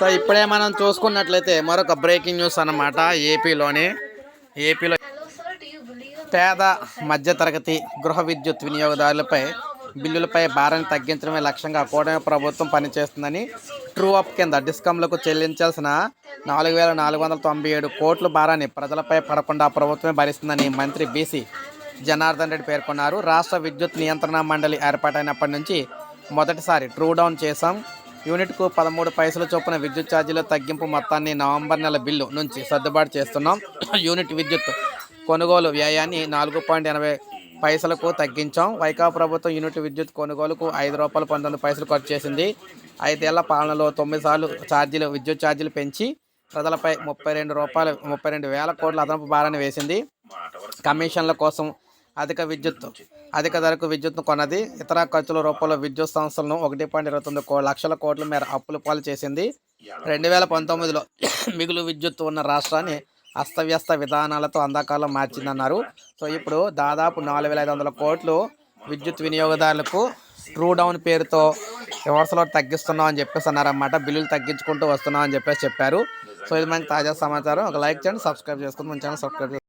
So ఇప్పుడే మనం చూసుకున్నట్లయితే మరొక బ్రేకింగ్ న్యూస్ అన్నమాట ఏపీలోని. ఏపీలో పేద మధ్యతరగతి గృహ విద్యుత్ వినియోగదారులపై బిల్లులపై భారాన్ని తగ్గించడమే లక్ష్యంగా కూటమి ప్రభుత్వం పనిచేస్తుందని ట్రూ అప్ కింద డిస్కంలకు చెల్లించాల్సిన నాలుగు వేల నాలుగు వందల తొంభై ఏడు కోట్ల భారాన్ని ప్రజలపై పడకుండా ప్రభుత్వమే భరిస్తుందని మంత్రి బీసీ జనార్దన్ రెడ్డి పేర్కొన్నారు. రాష్ట్ర విద్యుత్ నియంత్రణ మండలి ఏర్పాటైనప్పటి నుంచి మొదటిసారి ట్రూ డౌన్ చేశాం. యూనిట్కు పదమూడు పైసల చొప్పున విద్యుత్ ఛార్జీల తగ్గింపు మొత్తాన్ని నవంబర్ నెల బిల్లు నుంచి సర్దుబాటు చేస్తున్నాం. యూనిట్ విద్యుత్ కొనుగోలు వ్యయాన్ని నాలుగు పాయింట్ ఎనభై పైసలకు తగ్గించాం. వైకా ప్రభుత్వం యూనిట్ విద్యుత్ కొనుగోలుకు ఐదు రూపాయలు పంతొమ్మిది పైసలు ఖర్చు చేసింది. ఐదేళ్ళ పాలనలో తొమ్మిది సార్లు ఛార్జీలు విద్యుత్ ఛార్జీలు పెంచి ప్రజలపై ముప్పై రెండు రూపాయలు ముప్పై రెండు వేల కోట్ల అదనపు భారాన్ని వేసింది. కమిషన్ల కోసం అధిక విద్యుత్ అధిక ధరకు విద్యుత్ను కొన్నది. ఇతర ఖర్చుల రూపంలో విద్యుత్ సంస్థలను ఒకటి పాయింట్ ఇరవై తొమ్మిది లక్షల కోట్ల మేర అప్పుల పాలు చేసింది. రెండు వేల పంతొమ్మిదిలో మిగులు విద్యుత్ ఉన్న రాష్ట్రాన్ని అస్తవ్యస్త విధానాలతో అంధకాలం మార్చిందన్నారు. సో ఇప్పుడు దాదాపు నాలుగు వేల ఐదు వందల కోట్లు విద్యుత్ వినియోగదారులకు ట్రూ డౌన్ పేరుతో రివర్స్లో తగ్గిస్తున్నాం అని చెప్పేసి అన్నారన్నమాట. బిల్లులు తగ్గించుకుంటూ వస్తున్నాం అని చెప్పేసి చెప్పారు. సో ఇది మనకి తాజా సమాచారం. ఒక లైక్ చేయండి సబ్స్క్రైబ్ చేసుకుని మన ఛానల్ సబ్స్క్రైబ్